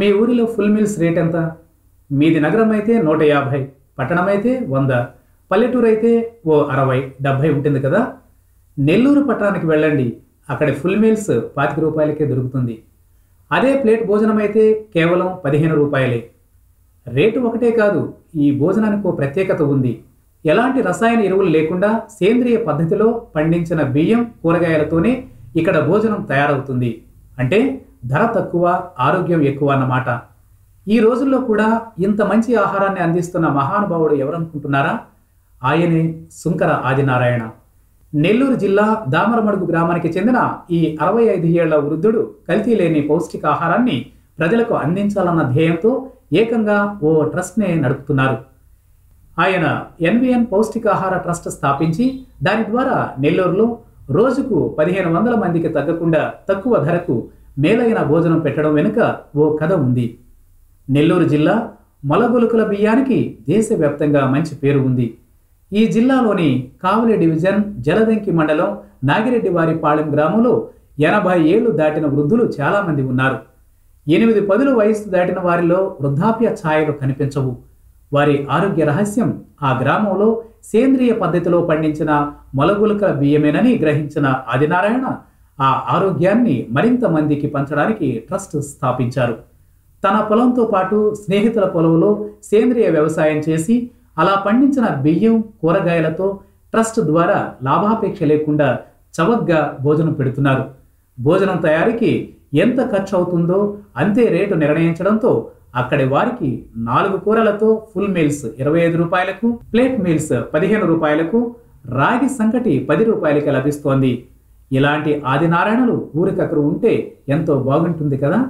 మీ ఊరిలో full meals rate ఎంత? మీది నగరం అయితే నూట యాభై పట్టణం అయితే వంద పల్లెటూరు అయితే ఓ అరవై డెబ్భై ఉంటుంది కదా? నెల్లూరు పట్టణానికి వెళ్ళండి. అక్కడ ఫుల్ మీల్స్ పాతిక రూపాయలకే దొరుకుతుంది. అదే ప్లేట్ భోజనం అయితే కేవలం పదిహేను రూపాయలే. రేటు ఒకటే కాదు ఈ భోజనానికి ఓ ప్రత్యేకత ఉంది. ఎలాంటి రసాయన ఎరువులు లేకుండా సేంద్రియ పద్ధతిలో పండించిన బియ్యం కూరగాయలతోనే ఇక్కడ భోజనం తయారవుతుంది. అంటే ధర తక్కువ ఆరోగ్యం ఎక్కువ అన్నమాట ఈ రోజుల్లో కూడా ఇంత మంచి ఆహారాన్ని అందిస్తున్న మహానుభావుడు ఎవరనుకుంటున్నారా? ఆయనే సుంకర ఆదినారాయణ. నెల్లూరు జిల్లా దామరమడుగు గ్రామానికి చెందిన ఈ అరవై ఐదు ఏళ్ళ వృద్ధుడు కల్తీ లేని పౌష్టికాహారాన్ని ప్రజలకు అందించాలన్న ధ్యేయంతో ఏకంగా ఓ ట్రస్ట్నే నడుపుతున్నారు. ఆయన ఎన్విఎన్ పౌష్టికాహార ట్రస్ట్ స్థాపించి దాని ద్వారా నెల్లూరులో రోజుకు పదిహేను వందల మందికి తగ్గకుండా తక్కువ ధరకు మేలైన భోజనం పెట్టడం వెనుక ఓ కథ ఉంది. నెల్లూరు జిల్లా మొలగొలుకుల బియ్యానికి దేశవ్యాప్తంగా మంచి పేరు ఉంది. ఈ జిల్లాలోని కావలి డివిజన్ జలదంకి మండలం నాగిరెడ్డివారిపాళెం గ్రామంలో ఎనభై ఏళ్ళు దాటిన వృద్ధులు చాలామంది ఉన్నారు. ఎనిమిది పదుల వయసు దాటిన వారిలో వృద్ధాప్య ఛాయలు కనిపించవు. వారి ఆరోగ్య రహస్యం ఆ గ్రామంలో సేంద్రియ పద్ధతిలో పండించిన మొలగులకల బియ్యమేనని గ్రహించిన ఆదినారాయణ ఆ ఆరోగ్యాన్ని మరింత మందికి పంచడానికి ట్రస్ట్ స్థాపించారు. తన పొలంతో పాటు స్నేహితుల పొలంలో సేంద్రియ వ్యవసాయం చేసి అలా పండించిన బియ్యం కూరగాయలతో ట్రస్ట్ ద్వారా లాభాపేక్ష లేకుండా చవగ్గా భోజనం పెడుతున్నారు. భోజనం తయారీకి ఎంత ఖర్చు అవుతుందో అంతే రేటు నిర్ణయించడంతో అక్కడి వారికి నాలుగు కూరలతో ఫుల్ మీల్స్ ఇరవై ఐదు రూపాయలకు ప్లేట్ మీల్స్ పదిహేను రూపాయలకు రాగి సంకటి పది రూపాయలకి లభిస్తోంది. ఇలాంటి ఆదినారాయణలు ఊరికక్కరు ఉంటే ఎంతో బాగుంటుంది కదా?